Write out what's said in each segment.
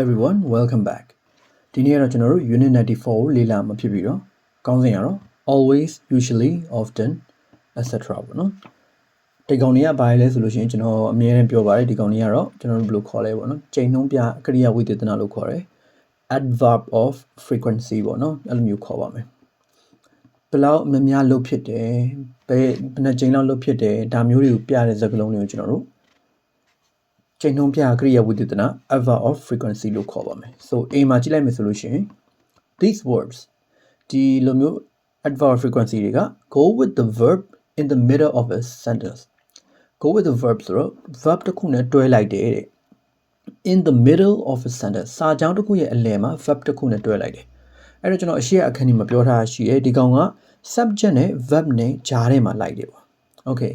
everyone welcome back ဒီနေ့ကတော့ကျွန်တော်တို့ unit 94ကိုလေ့လာမှာဖြစ်ပြီးတော့ကောင်းစဉ်ကတော့ always usually often etc ပေါ့နော်ဒီကောင်တွေကဘာလဲဆိုလို့ရှိရင်ကျွန်တော်အမြဲတမ်းပြောပါတယ်ဒီကောင်တွေကတော့ကျွန်တော်တို့ဘယ်လိုခေါ်လဲပေါ့နော်ချိန်နှုန်းပြကရိယာဝိသေသနာလို့ခေါ်တယ် adverb of frequency ပေါ့နော်အဲ့လိုမျိုးခေါ်ပါမယ်ဘယ်လောက်များများလုပ်ဖြစ်တယ်ဘယ်ဘယ်နှချိန်လောက်လုပ်ဖြစ်တယ်ဒါမျိုးတွေကိုပြတဲ့စကားလုံးတွေကိုကျွန်တော်တို့ ချိန်နှုန်းပြကရိယာဝိသေသနာ adverb of frequency လို့ခေါ်ပါမယ် so a မှာကြည့်လိုက်မယ်ဆိုလို့ရှိရင် these verbs ဒီလိုမျိုး adverb of frequency တွေက go with the verb in the middle of a sentence go with the verb ဆိုတော့ verb တစ်ခုနဲ့တွဲလိုက်တယ်တဲ့ in the middle of a sentence စာကြောင်းတစ်ခုရဲ့အလယ်မှာ verb တစ်ခုနဲ့တွဲလိုက်တယ်အဲ့တော့ကျွန်တော်အရှိရအခန်းကြီးမှာပြောထားရှိတယ်ဒီကောင်က subject နဲ့ verb နဲ့ကြားထဲမှာလိုက်တယ်ပေါ့ okay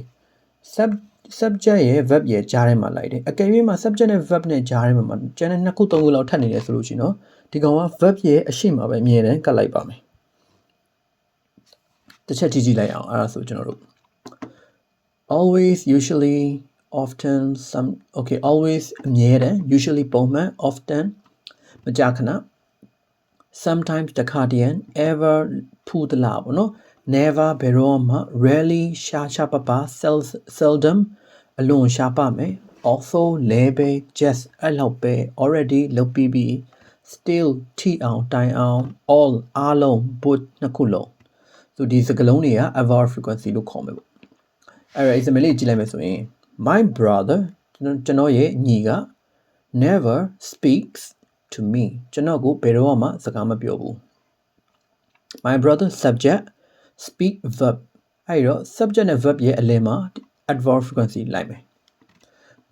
sub subject ရဲ့ verb ရဲ့ကြားထဲမှာလိုက်တယ်အကယ်၍မှာ subject နဲ့ verb နဲ့ကြားထဲမှာကျန်တဲ့နှစ်ခုသုံးခုလောက်ထပ်နေတယ်ဆိုလို့ရှိရင်တော့ဒီကောင်က verb ရဲ့အရှိမပဲအမြဲတမ်းကတ်လိုက်ပါမယ်တစ်ချက်ကြည့်ကြည့်လိုက်အောင်အဲ့ဒါဆိုကျွန်တော်တို့ always usually often some okay always အမြဲတမ်း usually ပုံမှန် often မကြာခဏ sometimes တခါတည်း ever ဖူးသလားပေါ့နော် never ဘယ်တော့မှ rarely ရှားရှားပါပါ sel- seldom အလွန်ရှားပါမယ် also လဲပဲ just အဲ့လောက်ပဲ already လုပ်ပြီးပြီ still ထိအောင်တိုင်အောင် all အားလုံး both နှစ်ခုလုံးဆိုဒီစကားလုံးတွေက ever frequency လို့ခေါ်မယ်ပေါ့အဲ့ဒါ example လေးကြည့်လိုက်မယ်ဆိုရင် my brother ကျွန်တော်ကျွန်တော်ရဲ့ညီက never speaks to me ကျွန်တော်ကိုဘယ်တော့မှစကားမပြောဘူး my brother subject speak verb အဲ့တော့ subject နဲ့ verb ရဲ့အလယ်မှာ adverb frequency လိုက်မယ်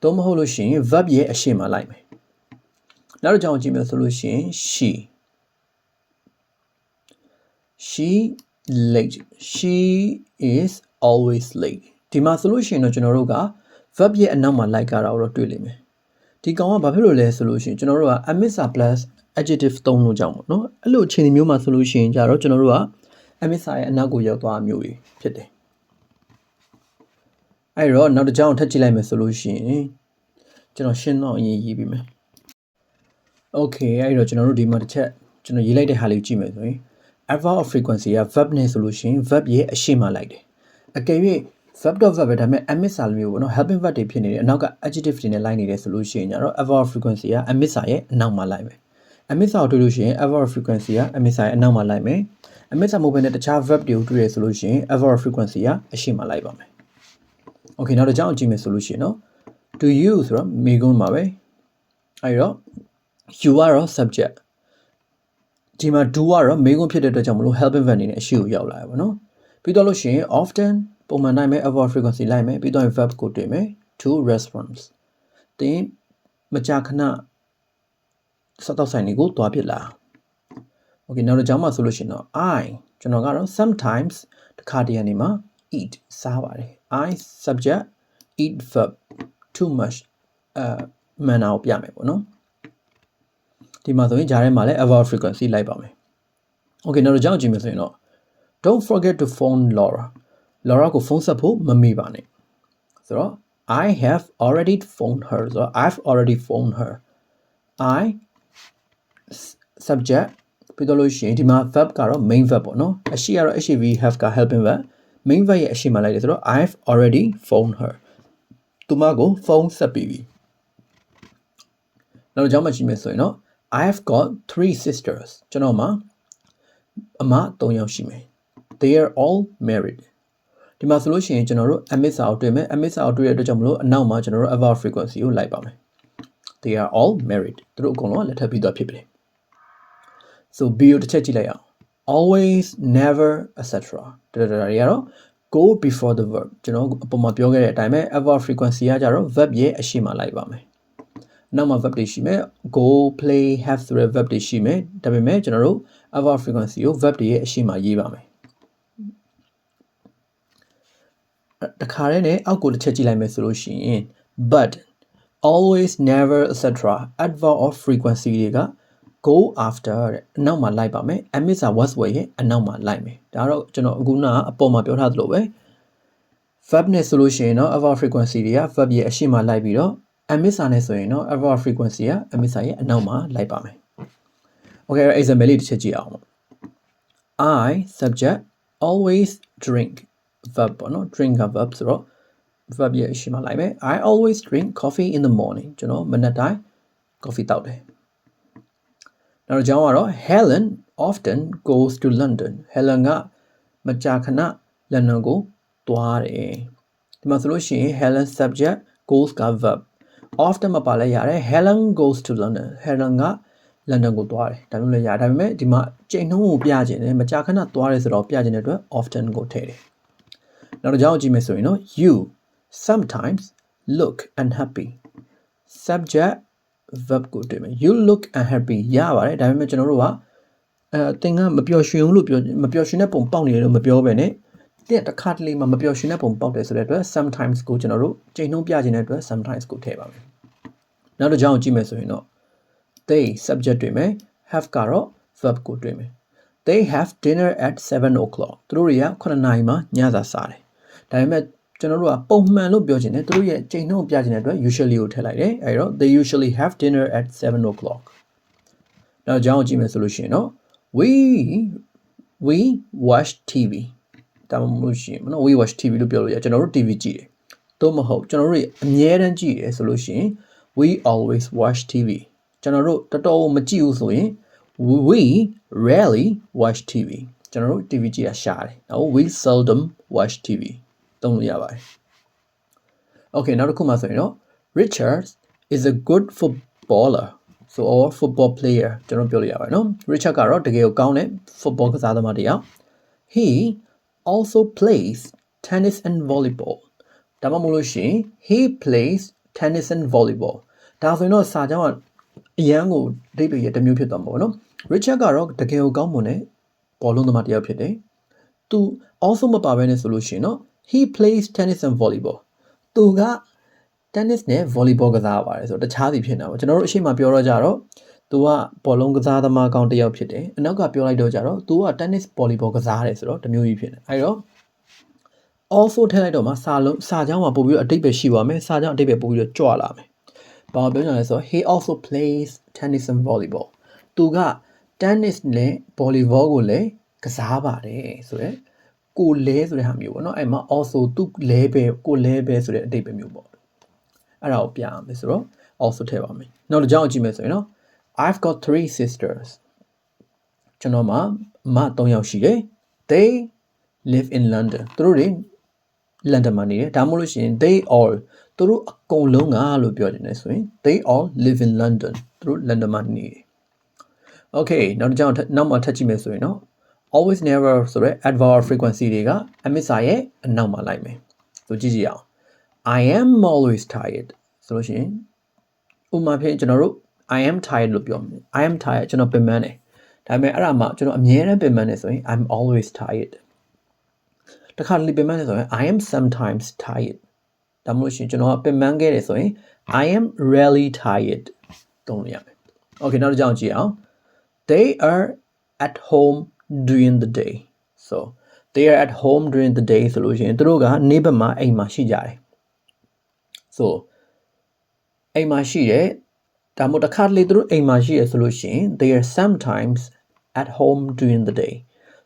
တော့မဟုတ်လို့ရှိရင် verb ရဲ့အရှေ့မှာလိုက်မယ်နောက်တစ်ကြောင်ကြည့်မယ်ဆိုလို့ရှိရင် she she late she is always late ဒီမှာဆိုလို့ရှိရင်တော့ကျွန်တော်တို့က verb ရဲ့အနောက်မှာလိုက်ကြတာကိုတော့တွေ့လိမ့်မယ်ဒီကောင်ကဘာဖြစ်လို့လဲဆိုလို့ရှိရင်ကျွန်တော်တို့က amisa plus adjective သုံးလို့ကြောင်းပေါ့နော်အဲ့လိုအခြေအနေမျိုးမှာဆိုလို့ရှိရင်ကြတော့ကျွန်တော်တို့က amisa ရဲ့အနောက်ကိုရောက်သွားမျိုးကြီးဖြစ်တယ် အဲ့တော့နောက်တစ်ကြောင်းထပ်ကြည့်လိုက်မယ်ဆိုလို့ရှိရင်ကျွန်တော်ရှင်းတော့အရင်ရေးပြီးမယ် Okay အဲ့တော့ကျွန်တော်တို့ဒီမှာတစ်ချက်ကျွန်တော်ရေးလိုက်တဲ့ဟာလေးကိုကြည့်မယ်ဆိုရင် adverb of frequency က verb နဲ့ဆိုလို့ရှိရင် verb ရဲ့အရှိမလိုက်တယ်အကယ်၍ verb dot verb ပဲဒါပေမဲ့ emit စာလိုမျိုးပေါ့နော် helping verb တွေဖြစ်နေတယ်အနောက်က adjective တွေနဲ့လိုက်နေတယ်ဆိုလို့ရှိရင်ကျတော့ adverb of frequency က emit စာရဲ့အနောက်မှာလိုက်မယ် emit စာကိုတွေ့လို့ရှိရင် adverb of frequency က emit စာရဲ့အနောက်မှာလိုက်မယ် emit စာမဟုတ်ဘဲနဲ့တခြား verb တွေကိုတွေ့ရဆိုလို့ရှိရင် adverb of frequency ကအရှိမလိုက်ပါမယ် Okay နောက်တစ်ကြောင်းကြည့်မယ်ဆိုလို့ရှိရင်နော် do you ဆိုတော့မိကုန်းမှာပဲအဲ့တော့ you ကတော့ subject ဒီမှာ do ကတော့မေးခွန်းဖြစ်တဲ့အတွက်ကြောင့်မလို့ helping verb အနေနဲ့အရှိကိုရောက်လာရပါတော့ပြီးတော့လို့ရှိရင် often ပုံမှန်နိုင်မယ် adverb frequency လိုက်မယ်ပြီးတော့ verb ကိုတွေ့မယ် to response တင်မကြာခဏစတော့ဆိုင်တွေကိုတွားပြစ်လာ Okay နောက်တစ်ကြောင်းမှာဆိုလို့ရှိရင်တော့ I ကျွန်တော်ကတော့ sometimes တခါတည်းအနေမှာ eat စားပါတယ် I subject eat verb too much အဲမှန်တာကိုပြမယ်ပေါ့နော်ဒီမှာဆိုရင်ဂျားထဲမှာလည်း ever frequency လိုက်ပါမယ် Okay နောက်တော့ကြောင်းကြည့်မယ်ဆိုရင်တော့ don't forget to phone Laura Laura ကိုဖုန်းဆက်ဖို့မမေ့ပါနဲ့ဆိုတော့ I have already phoned her ဆိုတော့ I've already phoned her I subject ပြီးတော့လို့ရှိရင်ဒီမှာ verb ကတော့ main verb ပေါ့နော်အရှိကတော့ HAV have က helping verb main verb ရဲ့အရှိမှလိုက်တယ်ဆိုတော့ I've already phoned her သူမကိုဖုန်းဆက်ပြီးပြီနောက်ကြောင်းမှကြည့်မယ်ဆိုရင်တော့ I have got three sisters ကျွန်တော်မှာအမ၃ယောက်ရှိမယ် they are all married ဒီမှာဆိုလို့ရှိရင်ကျွန်တော်တို့ emit စာကိုတွေ့မယ် emit စာကိုတွေ့ရတဲ့အတွက်ကြောင့်မလို့အနောက်မှာကျွန်တော်တို့ adverb frequency ကိုလိုက်ပါမယ် they are all married သူတို့အကုန်လုံးကလက်ထပ်ပြီးသားဖြစ်ပြီ so b ကိုတစ်ချက်ကြည့်လိုက်အောင် always never etc တရတရတွေကတော့ go before the verb ကျွန်တော်အပေါ်မှာပြောခဲ့တဲ့အတိုင်းပဲ adverb frequency ကကြတော့ verb ရဲ့အရှိမလိုက်ပါမယ်နောက်မှာ verb တွေရှိမယ် go play have ဆိုတဲ့ verb တွေရှိမယ်ဒါပေမဲ့ကျွန်တော်တို့ adverb frequency ကို verb တွေရဲ့အရှိမရေးပါမယ်တခါတည်းနဲ့အောက်ကိုတစ်ချက်ကြည့်လိုက်မယ်ဆိုလို့ရှိရင် but always never etc adverb of frequency တွေက go after အနောက်မှာလိုက်ပါမယ် Amisa Westway ရဲ့အနောက်မှာလိုက်မယ်ဒါတော့ကျွန်တော်အခုနကအပေါ်မှာပြောထားသလိုပဲ verb နဲ့ဆိုလို့ရှိရင်တော့ alpha frequency တွေက verb ရဲ့အရှိမလိုက်ပြီးတော့ Amisa နဲ့ဆိုရင်တော့ alpha frequency က Amisa ရဲ့အနောက်မှာလိုက်ပါမယ် Okay example လေးတစ်ချက်ကြည့်အောင် I subject always drink verb ပေါ့နော် drink a verb ဆိုတော့ verb ရဲ့အရှိမလိုက်မယ် I always drink coffee in the morning. ကျွန်တော်မနက်တိုင်း coffee တောက်တယ် နောက်တစ်ကြောင်းကတော့ Helen often goes to London Helen ကမကြာခဏလန်ဒန်ကိုသွားတယ်ဒီမှာဆိုလို့ရှိရင် Helen subject goes က verb often မပါလဲရတယ် Helen goes to London Helen ကလန်ဒန်ကိုသွားတယ်ဒါမျိုးလည်းရတယ်ဒါပေမဲ့ဒီမှာချိန်နှုန်းကိုပြခြင်းတယ်မကြာခဏသွားတယ်ဆိုတော့ပြခြင်းတဲ့အတွက် often ကိုထည့်တယ်နောက်တစ်ကြောင်းကြည့်မယ်ဆိုရင်တော့ you sometimes look unhappy subject verb ကိုတွေ့မယ် you look unhappy ရပါတယ်ဒါပေမဲ့ကျွန်တော်တို့ကအဲသင်ကမပျော်ရွှင်ဘူးလို့ပြောမပျော်ရွှင်တဲ့ပုံပေါက်နေတယ်လို့မပြောဘဲနဲ့တဲ့တစ်ခါတလေမှမပျော်ရွှင်တဲ့ပုံပေါက်တယ်ဆိုတဲ့အတွက် sometimes ကိုကျွန်တော်တို့ချိန်နှုန်းပြခြင်းတဲ့အတွက် sometimes ကိုထည့်ပါမယ်နောက်တစ်ကြောင်းကြည့်မယ်ဆိုရင်တော့ they subject တွေ့မယ် have ကတော့ verb ကိုတွေ့မယ် they have dinner at 7 o'clock သူတို့တွေက9နာရီမှာညစာစားတယ်ဒါပေမဲ့ ကျွန်တော်တို့ကပုံမှန်လို့ပြောချင်တယ်သူတို့ရဲ့ချိန်နှုန်းပြချင်တဲ့အတွက် usually ကိုထည့်လိုက်တယ်အဲဒီတော့ they usually have dinner at 7 o'clock နောက်ကြောင်းကြည့်မယ်ဆိုလို့ရှိရင်တော့ we we watch TV ဒါမှမဟုတ်ရှင်မနော် we watch TV လို့ပြောလို့ရကျွန်တော်တို့ TV ကြည့်တယ်သို့မဟုတ်ကျွန်တော်တို့အမြဲတမ်းကြည့်တယ်ဆိုလို့ရှိရင် we always watch TV ကျွန်တော်တို့တော်တော်မကြည့်ဘူးဆိုရင် we rarely watch TV ကျွန်တော်တို့ TV ကြည့်တာရှားတယ်နော် we seldom watch TV သုံးလို့ရပါတယ် Okay နောက်တစ်ခုမှဆိုရင်တော့ Richard is a good footballer so or football player ကျွန်တော်ပြောလို့ရပါတယ်နော် Richard ကတော့တကယ်ကိုကောင်းတဲ့ football ကစားသမားတစ်ယောက် he also plays tennis and volleyball ဒါမှမဟုတ်လို့ရှိရင် he plays tennis and volleyball ဒါဆိုရင်တော့စာကြောင်းကအရန်ကိုအဓိပ္ပာယ်ရတစ်မျိုးဖြစ်သွားမှာပေါ့နော် Richard ကတော့တကယ်ကိုကောင်းမွန်တဲ့ဘောလုံးသမားတစ်ယောက်ဖြစ်တယ်သူ also မပါဘဲနဲ့ဆိုလို့ရှိရင်တော့ he plays tennis and volleyball သူက tennis နဲ့ volleyball ကစားပါတယ်ဆိုတော့တခြားစီဖြစ်နေတာပေါ့ကျွန်တော်တို့အရှိမပြောတော့ကြတော့သူကဘောလုံးကစားသမားကောင်းတစ်ယောက်ဖြစ်တယ်အနောက်ကပြောလိုက်တော့ကြတော့သူက tennis volleyball ကစားတယ်ဆိုတော့တစ်မျိုးကြီးဖြစ်နေအဲဒီတော့ also ထည့်လိုက်တော့မှစာလုံးစာကြောင်းမှာပို့ပြီးတော့အတိတ်ပဲရှိပါမယ်စာကြောင်းအတိတ်ပဲပို့ပြီးတော့ကြွလာမယ်ဘာပြောကြလဲဆိုတော့ he also plays tennis and volleyball သူက tennis နဲ့ volleyball ကိုလည်းကစားပါတယ်ဆိုတော့ ကိုလဲဆိုတဲ့ဟာမျိုးပေါ့နော်အဲ့မှာ also သူလဲပဲကိုလဲပဲဆိုတဲ့အတိတ်ပဲမျိုးပေါ့အဲ့ဒါကိုပြရမယ်ဆိုတော့ also ထည့်ပါမယ်နောက်တစ်ကြောင်းကြည့်မယ်ဆိုရင်နော် I've got three sisters ကျွန်တော်မှာအမ၃ယောက်ရှိတယ် they live in London သူတို့တွေလန်ဒန်မှာနေတယ်ဒါမှမဟုတ်လို့ရှိရင် they all သူတို့အကုန်လုံးကလို့ပြောနေတယ်ဆိုရင် they all live in London သူတို့လန်ဒန်မှာနေတယ် okay နောက်တစ်ကြောင်းနောက်မှာထပ်ကြည့်မယ်ဆိုရင်နော် always never ဆိုတဲ့ adverb frequency တွေက emissor ရဲ့အနောက်မှာလိုက်မယ်ဆိုကြည့်ကြည့်အောင် I am always tired ဆိုလို့ရှိရင်ဥပမာဖြင့်ကျွန်တော်တို့ I am tired လို့ပြောမယ် I am tired ကျွန်တော်ပင်ပန်းတယ်ဒါပေမဲ့အဲ့ဒါမှကျွန်တော်အမြဲတမ်းပင်ပန်းနေဆိုရင် I'm always tired တခါတလေပင်ပန်းနေဆိုရင် I am sometimes tired ဒါမှမဟုတ်ရှင်ကျွန်တော်ကပင်ပန်းခဲ့တယ်ဆိုရင် I am rarely tired သုံးလို့ရမယ် Okay နောက်တစ်ကြောင်းကြည့်အောင် they are at home during the day so they are at home during the day ဆိုလို့ရှိရင်သူတို့ကနေ့ဘက်မှာအိမ်မှာရှိကြတယ် so အိမ်မှာရှိတယ်ဒါမှမဟုတ်တစ်ခါတလေသူတို့အိမ်မှာရှိရဆိုလို့ရှိရင် they are sometimes at home during the day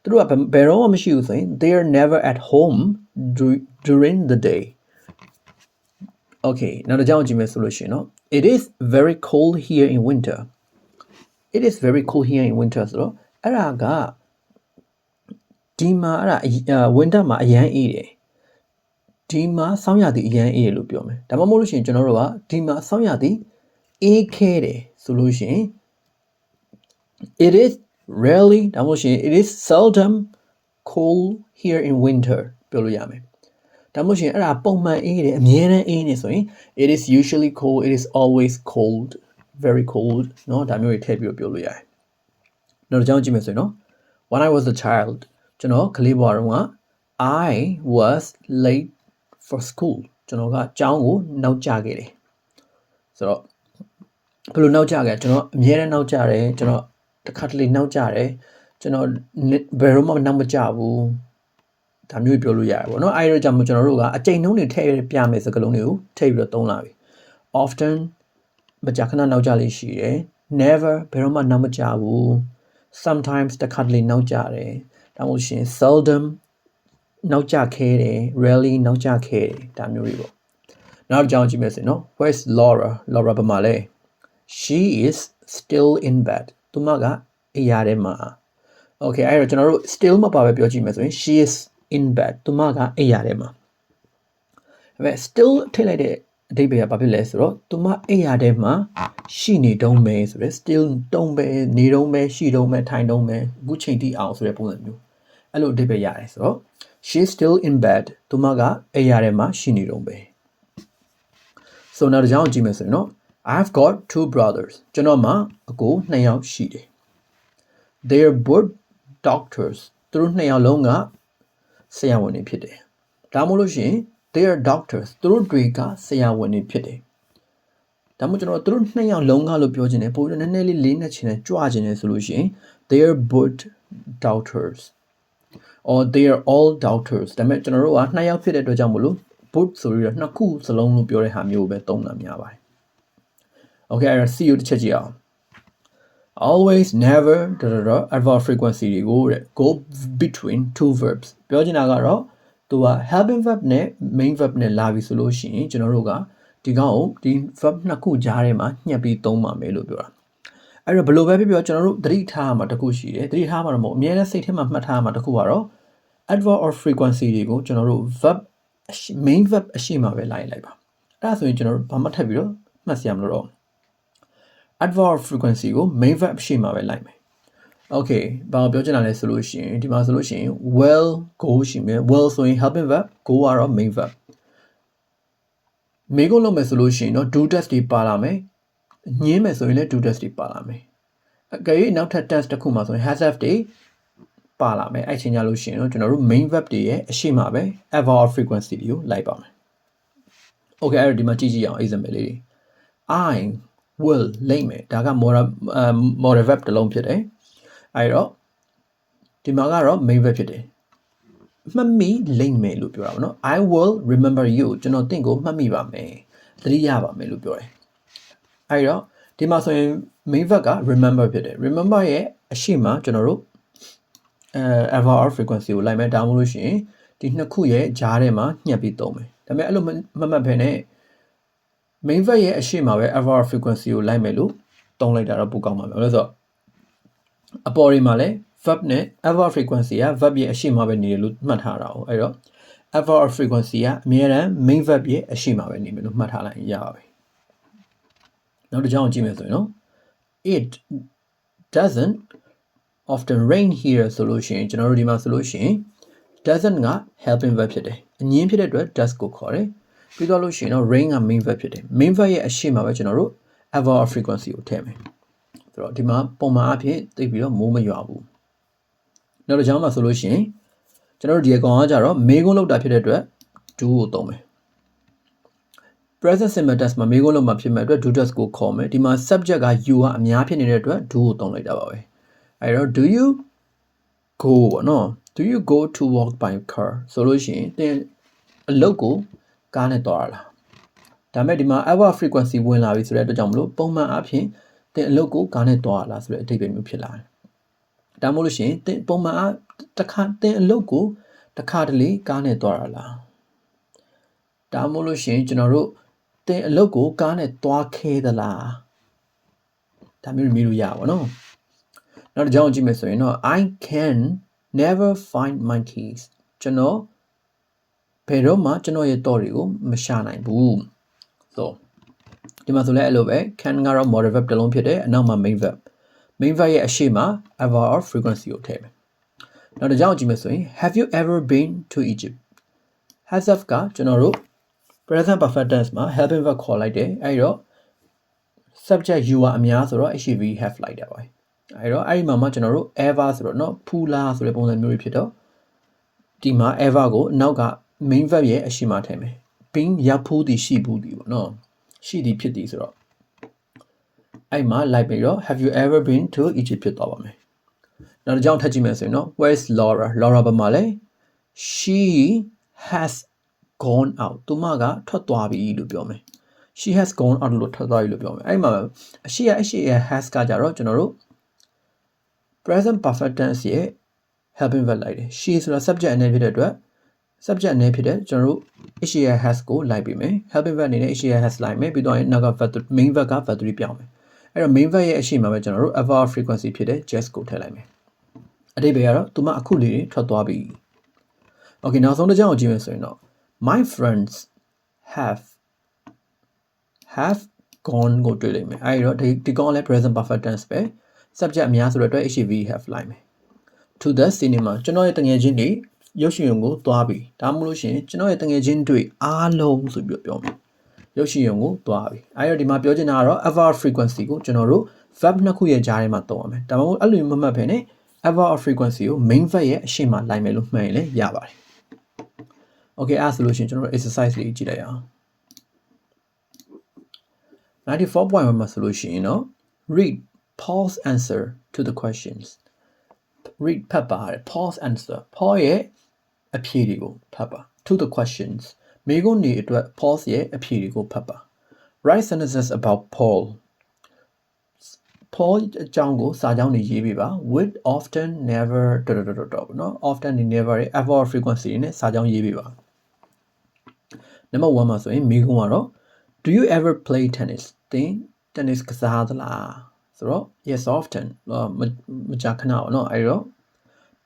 သူတို့ကဘယ်တော့မှမရှိဘူးဆိုရင် they are never at home du- during the day okay နောက်တစ်ကြောင်းကြည့်မယ်ဆိုလို့ရှိရင်เนาะ it is very cold here in winter it is very cold here in winter ဆိုတော့အဲ့ဒါက ဒီမှာအဲ့ဒါအ winter မှာအရန်အေးတယ်ဒီမှာဆောင်းရာသီအရန်အေးတယ်လို့ပြောမယ်ဒါမှမဟုတ်လို့ရှိရင်ကျွန်တော်တို့ကဒီမှာဆောင်းရာသီအေးခဲတယ်ဆိုလို့ရှိရင် it is rarely ဒါမှမဟုတ်ရှင် it is seldom cold here in winter ပြောလို့ရမယ်ဒါမှမဟုတ်ရှင်အဲ့ဒါပုံမှန်အေးတယ်အမြဲတမ်းအေးနေဆိုရင် it is usually cold it is always cold very cold เนาะဒါမျိုးတွေထည့်ပြီးတော့ပြောလို့ရတယ်နောက်တစ်ကြောင်းကြည့်မယ်ဆိုရင်เนาะ when i was a child ကျွန်တော်ကလေးဘဝတုန်းက i was late for school ကျွန်တော်ကကျောင်းကိုနောက်ကျခဲ့တယ်ဆိုတော့ဘယ်လိုနောက်ကျခဲ့ကျွန်တော်အမြဲတမ်းနောက်ကျတယ်ကျွန်တော်တစ်ခါတလေနောက်ကျတယ်ကျွန်တော်ဘယ်တော့မှနောက်မကျဘူးဒါမျိုးပြောလို့ရတယ်ပေါ့နော်အဲဒီတော့ကြောင့်မို့ကျွန်တော်တို့ကအကြိမ်နှုန်းတွေထည့်ပြမယ်စကားလုံးတွေကိုထည့်ပြီးတော့သုံးလာပြီ often မကြာခဏနောက်ကျလေးရှိတယ် never ဘယ်တော့မှနောက်မကျဘူး sometimes တစ်ခါတလေနောက်ကျတယ် ဒါမှမဟုတ်ရှင် seldom နောက်ကျခဲတယ် rarely နောက်ကျခဲတယ်ဒါမျိုးတွေပေါ့နောက်တစ်ကြောင်းကြည့်မယ်ဆိုရင်နော် where's Laura Laura ဘာမှလဲ she is still in bed သူမကအိယာထဲမှာ okay အဲ့တော့ကျွန်တော်တို့ still မပါပဲပြောကြည့်မယ်ဆိုရင် she is in bed သူမကအိယာထဲမှာဒါပေမဲ့ still ထည့်လိုက်တဲ့အဓိပ္ပာယ်ကဘာဖြစ်လဲဆိုတော့သူမအိယာထဲမှာရှိနေတုံးပဲဆိုတော့ still တုံးပဲနေတုံးပဲရှိတုံးပဲထိုင်တုံးပဲအခုချိန်ထိအောင်ဆိုတဲ့ပုံစံမျိုး အဲ့လိုအဓိပ္ပာယ်ရတယ်ဆိုတော့ she is still in bed သူမကအိယာထဲမှာရှိနေတုံးပဲ so နောက်တစ်ကြောင်းကြည့်မယ်ဆိုရင်နော် I've got two brothers ကျွန်တော်မှာအကိုနှစ်ယောက်ရှိတယ် they're both doctors သူတို့နှစ်ယောက်လုံးကဆရာဝန်တွေဖြစ်တယ်ဒါမှမဟုတ်လို့ရှိရင် they are doctors သူတို့တွေကဆရာဝန်တွေဖြစ်တယ်ဒါမှမဟုတ်ကျွန်တော်သူတို့နှစ်ယောက်လုံးကလို့ပြောချင်တယ်ပိုနည်းနည်းလေးလေးနဲ့ချင်တယ်ကြွချင်တယ်ဆိုလို့ရှိရင် they are both doctors or they are all doctors ဒါပေမဲ့ကျွန်တော်တို့ကနှစ်ယောက်ဖြစ်တဲ့အတွက်ကြောင့်မလို့ both ဆိုပြီးတော့နှစ်ခုစလုံးလို့ပြောတဲ့ဟာမျိုးပဲသုံးတာများပါတယ် okay အဲ့ဒါ see you တစ်ချက်ကြည့်အောင် always never ဒါဒါဒါ adverb frequency တွေကိုတဲ့ go between two verbs ပြောချင်တာကတော့သူက helping verb နဲ့ main verb နဲ့လာပြီဆိုလို့ရှိရင်ကျွန်တော်တို့ကဒီကောင်ကိုဒီ verb နှစ်ခုကြားထဲမှာညှပ်ပြီးသုံးပါမယ်လို့ပြောတာအဲ့တော့ဘယ်လိုပဲဖြစ်ဖြစ်ကျွန်တော်တို့သတိထားမှာတစ်ခုရှိတယ်သတိထားမှာတော့မဟုတ်အများနဲ့စိတ်ထဲမှာမှတ်ထားမှာတစ်ခုကတော့ adverb or frequency တွေကိုကျွန်တော်တို့ verb အရှိ main verb အရှိမှာပဲလိုက်လိုက်ပါအဲ့ဒါဆိုရင်ကျွန်တော်တို့ဘာမှထပ်ပြီးတော့မှတ်စရာမလိုတော့ adverb frequency ကို main verb အရှိမှာပဲလိုက်မယ် okay ဘာပြောချင်တာလဲဆိုလို့ရှိရင်ဒီမှာဆိုလို့ရှိရင် well go ရှိမယ် well ဆိုရင် helping verb go ကတော့ main verb မေကိုလုပ်မယ်ဆိုလို့ရှိရင်တော့ do test တွေပါလာမယ်ညင်းမယ်ဆိုရင်လည်း do test တွေပါလာမယ်အကယ်၍နောက်ထပ် test တစ်ခုမှာဆိုရင် has have တွေ ပါလာမယ်အဲ့ချိန်ကြလို့ရှိရင်တော့ကျွန်တော်တို့ main verb တွေရဲ့အရှိမပဲ adverb frequency တွေကိုလိုက်ပါမယ် okay အဲ့တော့ဒီမှာကြည့်ကြည့်အောင် example လေးတွေ I will လိမ့်မယ်ဒါက model model verb တစ်လုံးဖြစ်တယ်အဲ့တော့ဒီမှာကတော့ main verb ဖြစ်တယ်မှတ်မိလိမ့်မယ်လို့ပြောတာပေါ့နော် I will remember you ကျွန်တော်တင့်ကိုမှတ်မိပါမယ်သတိရပါမယ်လို့ပြောတယ်အဲ့တော့ဒီမှာဆိုရင် main verb က remember ဖြစ်တယ် remember ရဲ့အရှိမကျွန်တော်တို့ အဲ ever frequency ကိုလိုက်မယ်ဒါမှမဟုတ်လို့ရှိရင်ဒီနှစ်ခုရဲ့ဂျားထဲမှာညှပ်ပြီးသုံးမယ်ဒါပေမဲ့အဲ့လိုမမှတ်ဖဲနဲ့ main verb ရဲ့အရှိမပဲ ever frequency ကိုလိုက်မယ်လို့သုံးလိုက်တာတော့ပိုကောင်းပါမယ်ဘာလို့လဲဆိုတော့အပေါ်ဒီမှာလည်း verb နဲ့ adverb frequency က verb ရဲ့အရှိမပဲနေတယ်လို့မှတ်ထားတာ哦အဲ့တော့ adverb frequency ကအမြဲတမ်း main verb ရဲ့အရှိမပဲနေမယ်လို့မှတ်ထားလိုက်ရပါပြီနောက်တစ်ကြောင်းကြည့်မယ်ဆိုရင်နော် it doesn't often rain here ဆိုလို့ရှိရင်ကျွန်တော်တို့ဒီမှာဆိုလို့ရှိရင် doesn't က helping verb ဖြစ်တယ်အငင်းဖြစ်တဲ့အတွက် does ကိုခေါ်တယ်ပြီးတော့လို့ရှိရင်တော့ rain က main verb ဖြစ်တယ် main verb ရဲ့အရှိမပဲကျွန်တော်တို့ adverb frequency ကိုထည့်မယ်ဆိုတော့ဒီမှာပုံမှန်အဖြစ်သိပြီးတော့မိုးမရွာဘူးနောက်တစ်ကြောင်းမှာဆိုလို့ရှိရင်ကျွန်တော်တို့ဒီအကောင်ကကြတော့မေးခွန်းလောက်တာဖြစ်တဲ့အတွက် do ကိုသုံးမယ် present simple tense မှာမေးခွန်းလောက်မှာဖြစ်မဲ့အတွက် do test ကိုခေါ်မယ်ဒီမှာ subject က you ကအများဖြစ်နေတဲ့အတွက် do ကိုသုံးလိုက်တာပါပဲ အဲတော့ do you go ပေါ့နော် do you go to work by car ဆိုလို့ရှိရင်တင်အလုပ်ကိုကားနဲ့သွားရလားဒါမဲ့ဒီမှာ hour frequency ဝင်လာပြီဆိုတဲ့အတွက်ကြောင့်မလို့ပုံမှန်အဖြစ်တင်အလုပ်ကိုကားနဲ့သွားရလားဆိုတဲ့အဓိပ္ပာယ်မျိုးဖြစ်လာတယ်။ဒါမှမဟုတ်လို့ရှိရင်တင်ပုံမှန်အတစ်ခါတင်အလုပ်ကိုတစ်ခါတလေကားနဲ့သွားရလား။ဒါမှမဟုတ်လို့ရှိရင်ကျွန်တော်တို့တင်အလုပ်ကိုကားနဲ့သွားခဲသလား။ဒါမျိုးမြင်လို့ရပါဘော နော်။နောက်တစ်ကြောင်းကြည့်မယ်ဆိုရင်တော့ I can never find my keys ကျွန်တော်ဘယ်တော့မှကျွန်တော်ရဲ့တော့တွေကိုမရှာနိုင်ဘူး။ so ဒီမှာဆိုလဲအဲ့လိုပဲ can ကတော့ modal verb တစ်လုံးဖြစ်တယ်အနောက်မှာ main verb main verb ရဲ့အရှိမ ever or frequency ကိုထည့်မယ်နောက်တစ်ကြောင်းကြည့်မယ်ဆိုရင် have you ever been to Egypt has have ကကျွန်တော်တို့ present perfect tense မှာ helping verb ခေါ်လိုက်တယ်အဲ့တော့ subject you ကအများဆိုတော့ have have လိုက်တာပါ အဲ့တော့အဲ့ဒီမှာမှကျွန်တော်တို့ ever ဆိုတော့เนาะဖူလာဆိုတဲ့ပုံစံမျိုးတွေဖြစ်တော့ဒီမှာ ever ကိုအနောက်က main verb ရဲ့အရှိမထည့်မယ် been ရဖူးသည်ရှိဘူးသည်ပေါ့เนาะရှိသည်ဖြစ်သည်ဆိုတော့အဲ့မှာလိုက်ပြီးတော့ have you ever been to Egypt ဖြစ်သွားပါမယ်နောက်တစ်ကြောင်းထပ်ကြည့်မယ်ဆိုရင်နော် where's Laura Laura ဘာမှလဲ she has gone out သူမကထွက်သွားပြီလို့ပြောမယ် she has gone out လို့ထွက်သွားပြီလို့ပြောမယ်အဲ့ဒီမှာအရှိရအရှိရ has ကကြတော့ကျွန်တော်တို့ present perfect tense ရဲ့ helping verb လိုက်တယ် she ဆိုတာ subject အနေဖြစ်တဲ့အတွက် subject အနေဖြစ်တဲ့ကျွန်တော်တို့ HCI has ကိုလိုက်ပြီးမယ် helping verb အနေနဲ့ HCI has လိုက်မယ်ပြီးတော့နောက်က verb main verb က verb 3ပြောင်းမယ်အဲ့တော့ main verb ရဲ့အရှိမှာပဲကျွန်တော်တို့ ever frequency ဖြစ်တဲ့ just ကိုထည့်လိုက်မယ်အတိတ်ပဲကတော့သူမအခုလေးတွေထွက်သွားပြီ okay နောက်ဆုံးတစ်ကြောင်းကိုကြည့်မယ်ဆိုရင်တော့ my friends have have gone ကိုတွေ့လိမ့်မယ်အဲ့တော့ဒီဒီကောင်လည်း present perfect tense ပဲ subject အများဆိုတဲ့အတွက် HCV have လိုက်မယ် to the cinema ကျွန်တော်ရဲ့တငယ်ချင်းတွေရုပ်ရှင်ရုံကိုသွားပြီဒါမှမဟုတ်လို့ရှိရင်ကျွန်တော်ရဲ့တငယ်ချင်းတွေအားလုံးဆိုပြီးတော့ပြောမယ်ရုပ်ရှင်ရုံကိုသွားပြီအဲဒီတော့ဒီမှာပြောချင်တာကတော့ ever frequency ကိုကျွန်တော်တို့ verb နှစ်ခုရဲ့ကြားထဲမှာသုံးရမယ်ဒါမှမဟုတ်အဲ့လိုမမှတ်ဖ ೇನೆ ever frequency ကို main verb ရဲ့အရှေ့မှာလိုက်မယ်လို့မှတ်ရင်လည်းရပါတယ် okay အဲ့ဆိုလို့ရှိရင်ကျွန်တော်တို့ exercise လေးကြည့်လိုက်အောင်94.1မှာဆိုလို့ရှိရင်တော့ read Pause answer to the questions. Read Papa Pause answer. Paul ye appeared Papa to the questions. Migo ni Paul's ye appeared Papa. Write sentences about Paul. Paul Jango Sajang ni Yibiba would often never no often never ever frequency in Sajang Yibiba. Number one, so in Migo Do you ever play tennis? Then tennis kasahadala. ဆိုတော့ yes often မကြာခဏပေါ့နော်အဲ့တော့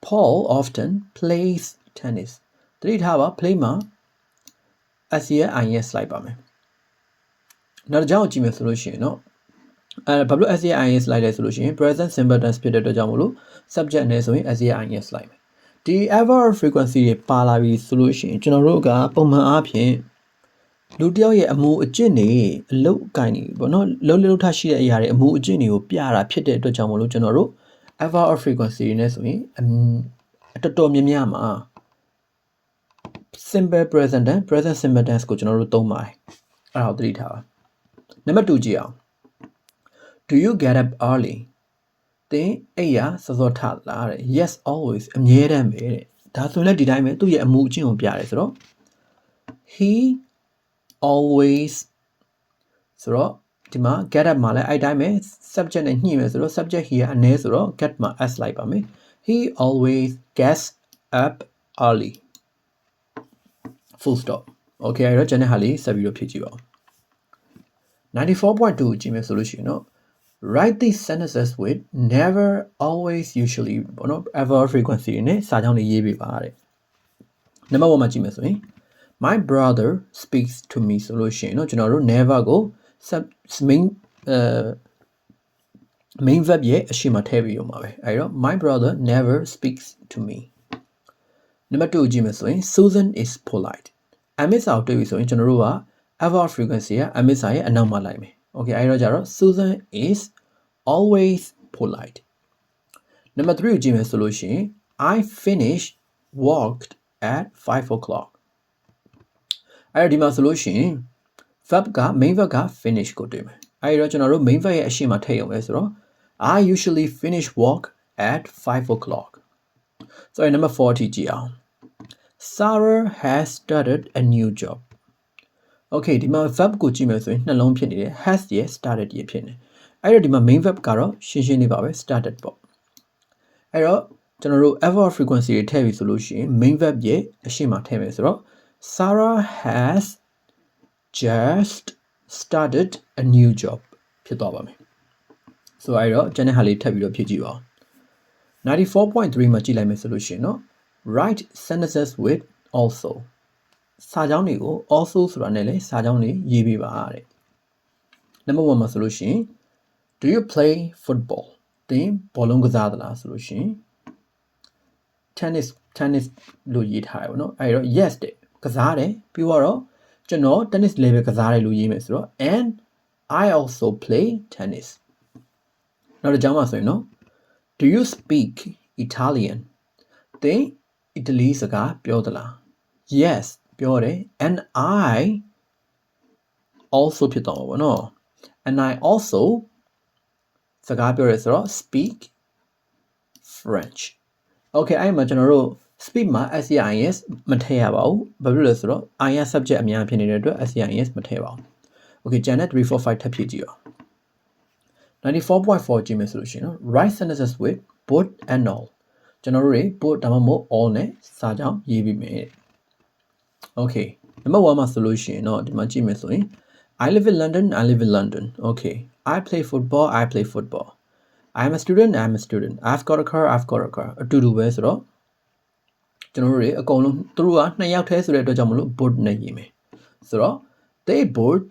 Paul often plays tennis တတိထားပါ play မှာ s ရဲ့ is လိုက်ပါမယ်နောက်တစ်ကြောင်းကြည့်မယ်ဆိုလို့ရှိရင်တော့အဲဘာလို့ s ရဲ့ is လိုက်လဲဆိုလို့ရှိရင် present simple tense ဖြစ်တဲ့အတွက်ကြောင့်မလို့ subject နဲ့ဆိုရင် s ရဲ့ is လိုက်မယ်ဒီ ever frequency တွေပါလာပြီဆိုလို့ရှိရင်ကျွန်တော်တို့ကပုံမှန်အားဖြင့် လူတယောက်ရဲ့အမှုအကျင့်တွေအလုတ်အကင်တွေပေါ့နော်လုံးလုံးထရှိတဲ့အရာတွေအမှုအကျင့်တွေကိုပြတာဖြစ်တဲ့အတွက်ကြောင့်မလို့ကျွန်တော်တို့ ever of frequency တွေနဲ့ဆိုရင်အတော်တော်များများမှာ simple present tense present simple tense ကိုကျွန်တော်တို့သုံးပါတယ်အဲ့ဒါကိုသတိထားပါနံပါတ်2ကြည့်အောင် do you get up early သင်အိယာစောစောထလားတဲ့ yes always အမြဲတမ်းပဲတဲ့ဒါဆိုလည်းဒီတိုင်းပဲသူ့ရဲ့အမှုအကျင့်ကိုပြတယ်ဆိုတော့ he always ဆိုတော့ဒီမှာ get up မှာလည်းအဲ့တိုင်းပဲ subject နဲ့ညှိမယ်ဆိုတော့ subject here အနည်းဆိုတော့ get မှာ s လိုက်ပါမယ် he always gets up early full stop okay အဲ့တော့ကျွန်တော်ဟာလေးဆက်ပြီးတော့ဖြည့်ကြည့်ပါဦး94.2ကြည့်မယ်ဆိုလို့ရှိရင်တော့ write these sentences with never always usually ဘောနော် ever frequency နဲ့စာကြောင်းတွေရေးပြပါတဲ့နံပါတ်1မှာကြည့်မယ်ဆိုရင် my brother speaks to me ဆိုလို့ရှိရင်เนาะကျွန်တော်တို့ never ကို main အဲ main verb ရဲ့အရှိမထည့်ပြီးရုံပါပဲအဲဒီတော့ my brother never speaks to me နံပါတ်2ကြည့်မယ်ဆိုရင် Susan is polite အမစ်စာကိုတွေ့ပြီဆိုရင်ကျွန်တော်တို့က ever frequency ကအမစ်စာရဲ့အနောက်မှာလိုက်မယ် okay အဲဒီတော့ကြတော့ Susan is always polite နံပါတ်3ကိုကြည့်မယ်ဆိုလို့ရှိရင် I finished worked at 5 o'clock အဲ့တော့ဒီမှာဆိုလို့ရှိရင် verb က main verb က finish ကိုတွေ့မယ်အဲ့တော့ကျွန်တော်တို့ main verb ရဲ့အရှိမထည့်ရုံပဲဆိုတော့ I usually finish work at 5 o'clock so number 40ကြည့်အောင် Sarah has started a new job okay ဒီမှာ verb ကိုကြည့်မယ်ဆိုရင်နှလုံးဖြစ်နေတယ် has ရဲ့ started ရဲ့ဖြစ်နေအဲ့တော့ဒီမှာ main verb ကတော့ရှင်းရှင်းလေးပါပဲ started ပေါ့အဲ့တော့ကျွန်တော်တို့ ever frequency တွေထည့်ပြီဆိုလို့ရှိရင် main verb ရဲ့အရှိမထည့်မယ်ဆိုတော့ Sarah has just started a new job ဖြစ်သွားပါမယ်။ဆိုတော့ကျွန်တော်ဟာလေးထပ်ပြီးတော့ဖြည့်ကြည့်ပါဦး။94.3မှာကြည့်လိုက်မယ်ဆိုလို့ရှိရင်တော့ write sentences with also စာကြောင်းတွေကို also ဆိုတာနဲ့လည်းစာကြောင်းတွေရေးပြပါတဲ့။ number 1မှာဆိုလို့ရှိရင် do you play football သင်ဘောလုံးကစားသလားဆိုလို့ရှိရင် tennis tennis လို့ရေးထားတယ်ပေါ့နော်။အဲဒီတော့ yes တဲ့ ကစားတယ်ပြီးတော့ကျွန်တော် tennis level ကစားတယ်လို့ရေးမယ်ဆိုတော့ and I also play tennis နောက်တစ်ကြောင်းမှာဆိုရင်နော် Do you speak Italian သင်အီတလီစကားပြောသလား Yes ပြောတယ် and I also ဖြစ်တော့မှာပေါ့နော် and I also စကားပြောရဲဆိုတော့ speak French Okay အဲ့မှာကျွန်တော်တို့ speed မှာ SCIS မထည့်ရပါဘူးဘာဖြစ်လို့လဲဆိုတော့ IS subject အများဖြစ်နေတဲ့အတွက် SCIS မထည့်ပါဘူး okay ကျန်တဲ့3 4 5ထပ်ဖြည့်ကြည့်အောင်94.4ကြည့်မယ်ဆိုလို့ရှိရင်နော် write sentences with both and all ကျွန်တော်တို့တွေ both ဒါမှမဟုတ် all နဲ့စာကြောင်းရေးပြီးမယ် okay နံပါတ်1မှာဆိုလို့ရှိရင်တော့ဒီမှာကြည့်မယ်ဆိုရင် I live in London I live in London okay I play football I play football I'm a student I'm a student I've got a car I've got a car အတူတူပဲဆိုတော့ ကျွန်တော်တို့တွေအကုန်လုံးသူတို့ကနှစ်ယောက်တည်းဆိုတဲ့အတွက်ကြောင့်မလို့ both နဲ့ရေးမယ်ဆိုတော့ they both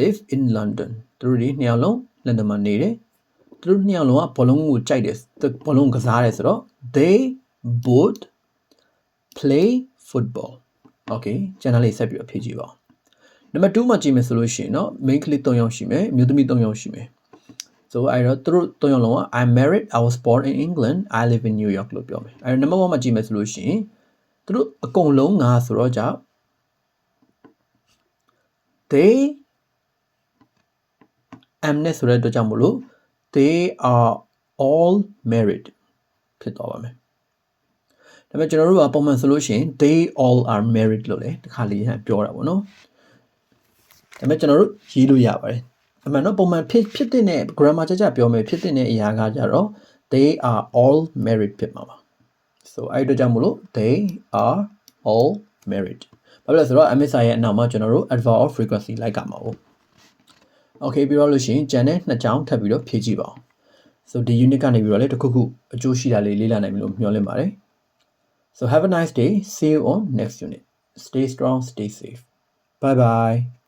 live in London သူတို့တွေနှစ်ယောက်လုံးလန်ဒန်မှာနေတယ်သူတို့နှစ်ယောက်လုံးကဘောလုံးကိုကြိုက်တယ်ဘောလုံးကစားတယ်ဆိုတော့ they both play football okay ကျန်တာလေးဆက်ပြီးတော့ဖြည့်ကြည့်ပါဦးနံပါတ်2မှာကြည့်မယ်ဆိုလို့ရှိရင်เนาะ main ကလေး3ယောက်ရှိမယ်အမျိုးသမီး3ယောက်ရှိမယ် so အဲ့တော့သူတို့3ယောက်လုံးက I'm married I was born in England I live in New York လို့ပြောမယ်အဲ့တော့နံပါတ်1မှာကြည့်မယ်ဆိုလို့ရှိရင် သူတို့အကုန်လုံးငါဆိုတော့ကြောင့် they am နဲ့ဆိုတဲ့အတွက်ကြောင့်မလို့ they are all married ဖြစ်သွားပါမယ်ဒါပေမဲ့ကျွန်တော်တို့ကပုံမှန်ဆိုလို့ရှိရင် they all are married လို့လည်းတစ်ခါလေးပြောတာပေါ့နော်ဒါပေမဲ့ကျွန်တော်တို့ရေးလို့ရပါတယ်အမှန်တော့ပုံမှန်ဖြစ်ဖြစ်တဲ့ grammar ကြကြပြောမယ်ဖြစ်တဲ့အရာကကြတော့ they are all married ဖြစ်မှာပါ so အဲ့ဒီတော့ကြောင့်မလို့ they are all married ဘာဖြစ်လဲဆိုတော့ MSI ရဲ့အနောက်မှာကျွန်တော်တို့ adverb of frequency လိုက်ကမှာပေါ့ okay ပြီးတော့လို့ရှိရင်ကျန်တဲ့နှစ်ကြောင်းထပ်ပြီးတော့ဖြည့်ကြည့်ပါဦး so ဒီ unit ကနေပြီးတော့လေတစ်ခုခုအကျိုးရှိတာလေးလေ့လာနိုင်ပြီလို့မျှော်လင့်ပါတယ် so have a nice day see you on next unit stay strong stay safe bye bye